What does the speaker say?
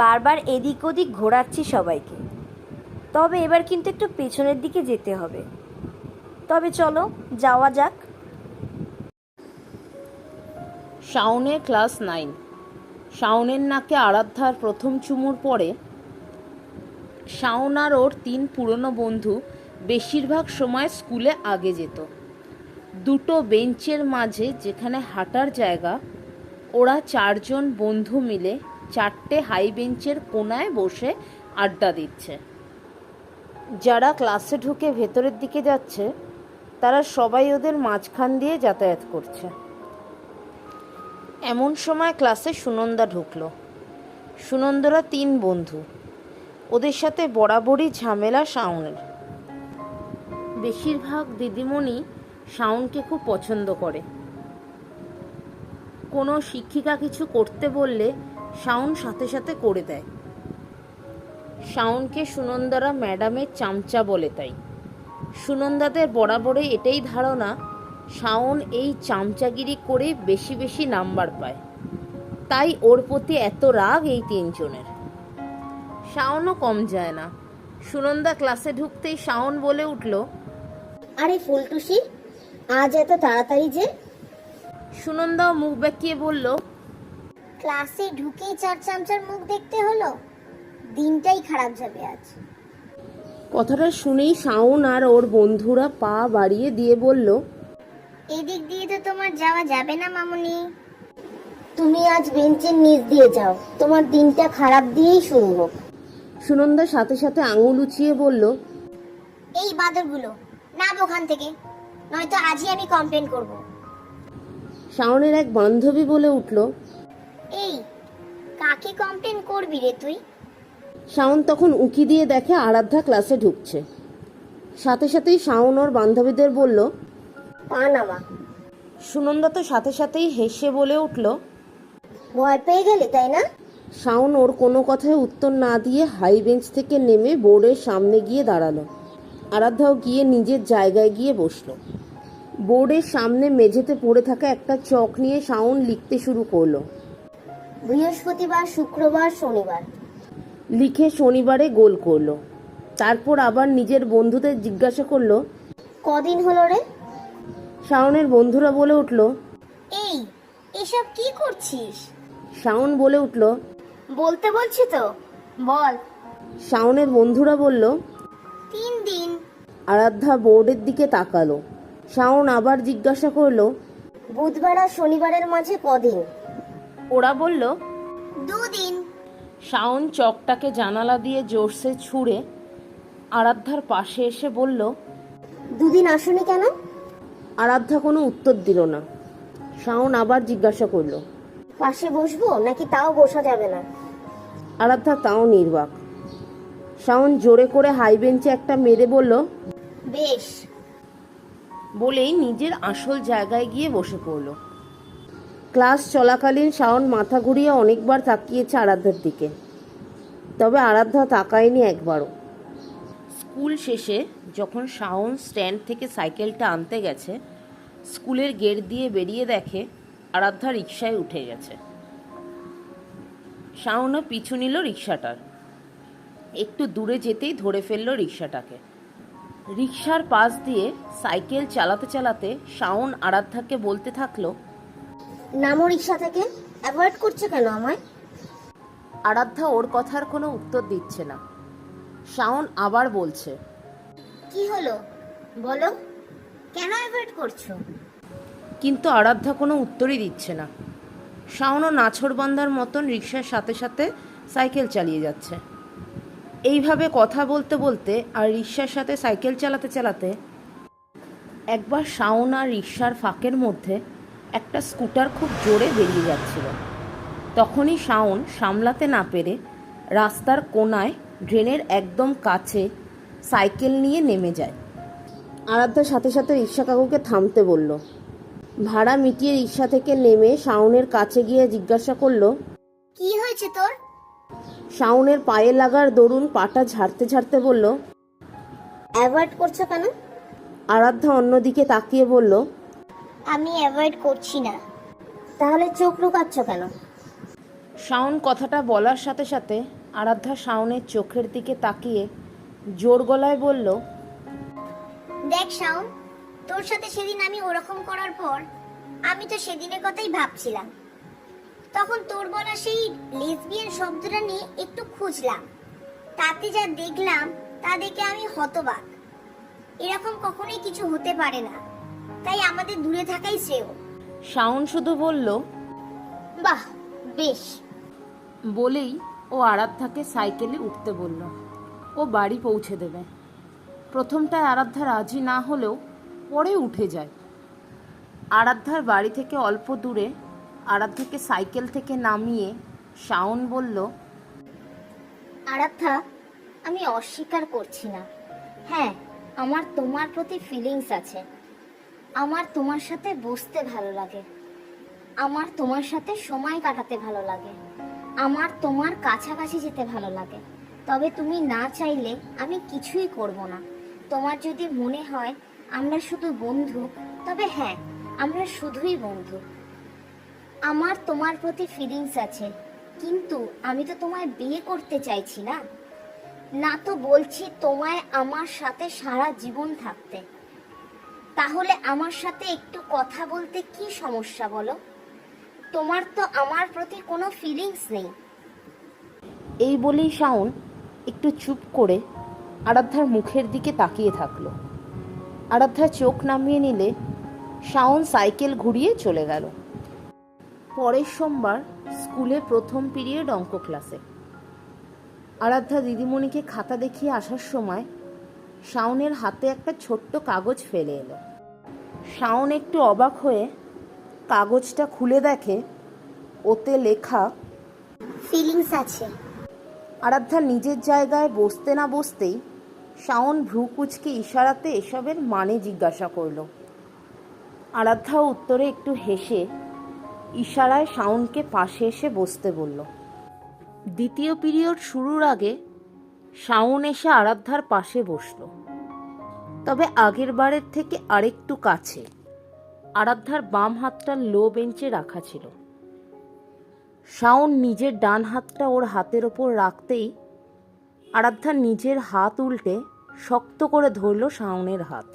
বারবার এদিক ওদিক ঘোরাচ্ছি সবাইকে। তবে এবার কিন্তু একটু পেছনের দিকে যেতে হবে। তবে চলো, যাওয়া যাক। শাওনের ক্লাস নাইন। শাওনের নাকে আরাধ্যার প্রথম চুমুর পরে শাওন আর ওর তিন পুরনো বন্ধু বেশিরভাগ সময় স্কুলে আগে যেত। দুটো বেঞ্চের মাঝে যেখানে হাঁটার জায়গা, ওরা চারজন বন্ধু মিলে চারটে হাই বেঞ্চের কোনায় বসে আড্ডা দিচ্ছে। যারা ক্লাসে ঢুকে ভেতরের দিকে যাচ্ছে, তারা সবাই ওদের মাঝখান দিয়ে যাতায়াত করছে। এমন সময় ক্লাসে সুনন্দা ঢুকলো। সুনন্দরা তিন বন্ধু। ওদের সাথে বরাবরই ঝামেলা শাওনের। বেশিরভাগ দিদিমণি শাওনকে খুব পছন্দ করে। কোনো শিক্ষিকা কিছু করতে বললে শাওন সাথে সাথে করে দেয়। শাওনকে সুনন্দারা ম্যাডামের চামচা বলে তাই। সুনন্দাদের বরাবরে এটাই ধারণা শাওন এই চামচাগিরি করে বেশি বেশি নাম্বার পায়। তাই ওর প্রতি এত রাগ এই তিনজনের। শাওনও কম যায় না। সুনন্দা ক্লাসে ঢুকতেই শাওন বলে উঠল আরে ফুলটুসি আজ এত তাড়াতাড়ি যে সুনন্দাও মুখ বেঁকিয়ে বলল ক্লাসে ঢুকেই চার চামচার মুখ দেখতে হলো? দিনটাই খারাপ যাবে আজ। কথাটা শুনেই শাওন আর ওর বন্ধুরা পা বাড়িয়ে দিয়ে বলল এদিক দিয়ে তো তোমার যাওয়া যাবে না মামুনি। তুমি আজ বেঞ্চের নিচ দিয়ে যাও তোমার দিনটা খারাপ দিয়েই শুরু হোক। সুনন্দা সাথে সাথে আঙুল উঁচিয়ে বলল এই বাদরগুলো নাম ওখান থেকে নয়তো আজই আমি কমপ্লেন করব। শাওনের এক বান্ধবী বলে উঠল এই কাকে কমপ্লেন করবি রে তুই? শাওন তখন উকি দিয়ে দেখে আরাধ্যা ক্লাসে ঢুকছে। সাথে সাথেই শাওন ওর বান্ধবীদের বলল পা নামা সুনন্দা তো সাথে সাথেই হেসে বলে উঠল ভয় পেয়ে গেলি তাই না? শাওন ওর কোনো কথায় উত্তর না দিয়ে হাই বেঞ্চ থেকে নেমে বোর্ডের সামনে গিয়ে দাঁড়াল। আরাধ্যাও গিয়ে নিজের জায়গায় গিয়ে বসল। বোর্ডের সামনে মেঝেতে পড়ে থাকা একটা চক নিয়ে শাওন লিখতে শুরু করল। বৃহস্পতিবার শুক্রবার শনিবার। লিখে শনিবারে গোল করল। তারপর আবার নিজের বন্ধুদের জিজ্ঞাসা করল কদিন হলো রে? শাওনের বন্ধুরা বলে উঠল এই এসব কি করছিস? শাওন বলে উঠল বলতে বলছি তো বল। শাওনের বন্ধুরা বলল তিন দিন। আরাধ্যা বোর্ডের দিকে তাকালো। শাওন আবার জিজ্ঞাসা করল বুধবার আর শনিবারের মাঝে কদিন? ওরা বলল দুদিন। শাওন চকটাকে জানালা দিয়ে জোরসে ছুঁড়ে আরাধ্যার পাশে এসে বলল দুদিন আসনি কেন? আরাধ্যা কোনো উত্তর দিল না। শাওন আবার জিজ্ঞাসা করল পাশে বসবো নাকি তাও বসা যাবে না? আরাধ্যা তাও নির্বাক। শাওন জোরে করে হাই বেঞ্চে একটা মেরে বলল বেশ। বলেই নিজের আসল জায়গায় গিয়ে বসে পড়ল। ক্লাস চলাকালীন শাওন মাথা ঘুরিয়ে অনেকবার তাকিয়েছে আরাধ্যার দিকে। তবে আরাধ্যা তাকায়নি একবারও। স্কুল শেষে যখন শাওন স্ট্যান্ড থেকে সাইকেলটা আনতে গেছে, স্কুলের গেট দিয়ে বেরিয়ে দেখে আরাধ্যা রিক্সায় উঠে গেছে। শাওনও পিছু নিল রিক্সাটার একটু দূরে যেতেই ধরে ফেলল রিক্সাটাকে রিক্সার পাশ দিয়ে সাইকেল চালাতে চালাতে শাওন আরাধ্যাকে বলতে থাকল নামো রিক্সা থেকে অ্যাভয়েড করছ কেন আমায়? আরাধ্যা ওর কথার কোনো উত্তর দিচ্ছে না। শাওন আবার বলছে কি হলো? বলো। কেন অ্যাভয়েড করছ? কিন্তু আরাধ্যা কোনো উত্তরই দিচ্ছে না। শাওনও নাছরবান্দার মতন রিক্সার সাথে সাথে সাইকেল চালিয়ে যাচ্ছে। এইভাবে কথা বলতে বলতে আর রিক্সার সাথে সাইকেল চালাতে চালাতে একবার শাওন আর রিক্সার ফাঁকের মধ্যে একটা স্কুটার খুব জোরে বেরিয়ে যাচ্ছিল। তখনই শাওন সামলাতে না পেরে রাস্তার কোনায় ড্রেনের একদম কাছে সাইকেল নিয়ে নেমে যায়। আরাধ্যার সাথে সাথে রিক্সা কাকুকে থামতে বলল। ভাড়া মিটিয়ে রিক্সা থেকে নেমে শাওনের কাছে গিয়ে জিজ্ঞাসা করল কি হয়েছে তোর? শাওনের পায়ে লাগার দরুন পাটা ঝাড়তে ঝাড়তে বলল অ্যাভয়েড করছ কেন? আরাধ্যা অন্যদিকে তাকিয়ে বলল আমি অ্যাভয়েড করছি না। তাহলে চোখ লুকাচ্ছ কেন? শাওন কথাটা বলার সাথে সাথে আরাধ্যা শাওনের চোখের দিকে তাকিয়ে জোর গলায় বলল দেখ শাওন তোর সাথে সেদিন আমি ওরকম করার পর আমি তো সেদিনের কথাই ভাবছিলাম। তখন তোর বলা সেই লেসবিয়ান শব্দটা নিয়ে একটু খুঁজলাম। তাতে যা দেখলাম তা দেখে আমি হতবাক। এরকম কখনোই কিছু হতে পারে না। তাই আমাদের দূরে থাকাই শ্রেয়। শাওন শুধু বলল বাহ বেশ। বলেই ও আরাধ্যাকে সাইকেলে উঠতে বলল। ও বাড়ি পৌঁছে দেবে। প্রথমটায় আরাধ্যা রাজি না হলেও পরে উঠে যায়। আরাধ্যার বাড়ি থেকে অল্প দূরে আরাধ্যাকে সাইকেল থেকে নামিয়ে শাওন বলল আরাধ্যা আমি অস্বীকার করছি না। হ্যাঁ আমার তোমার প্রতি ফিলিংস আছে। আমার তোমার সাথে বসতে ভালো লাগে। আমার তোমার সাথে সময় কাটাতে ভালো লাগে। আমার তোমার কাছাকাছি যেতে ভালো লাগে। তবে তুমি না চাইলে আমি কিছুই করব না। তোমার যদি মনে হয় আমরা শুধু বন্ধু, তবে হ্যাঁ আমরা শুধুই বন্ধু। আমার তোমার প্রতি ফিলিংস আছে, কিন্তু আমি তো তোমায় বিয়ে করতে চাইছি না। না তো বলছি তোমায় আমার সাথে সারা জীবন থাকতে। তাহলে আমার সাথে একটু কথা বলতে কি সমস্যা বলো? তোমার তো আমার প্রতি কোনো ফিলিংস নেই। এই বলেই শাওন একটু চুপ করে আরাধ্যার মুখের দিকে তাকিয়ে থাকল। আরাধ্যা চোখ নামিয়ে নিলে শাওন সাইকেল ঘুরিয়ে চলে গেল। পরের সোমবার স্কুলে প্রথম পিরিয়ড অঙ্ক ক্লাসে। আরাধ্যা দিদিমণিকে খাতা দেখিয়ে আসার সময় শাওনের হাতে একটা ছোট্ট কাগজ ফেলে এলো। শাওন একটু অবাক হয়ে কাগজটা খুলে দেখে ওতে লেখা ফিলিংস আছে। আরাধ্যা নিজের জায়গায় বসতে না বসতেই শাওন ভ্রু কুচকে ইশারাতে এসবের মানে জিজ্ঞাসা করল। আরাধ্যা উত্তরে একটু হেসে ইশারায় শাওনকে পাশে এসে বসতে বলল দ্বিতীয় পিরিয়ড শুরুর আগে শাওন এসে আরাধ্যার পাশে বসল। তবে আগের বারের থেকে আরেকটু কাছে আরাধ্যার বাম হাতটা লো বেঞ্চে রাখা ছিল। শাওন নিজের ডান হাতটা ওর হাতের ওপর রাখতেই আরাধ্যা নিজের হাত উল্টে শক্ত করে ধরল শাওনের হাত।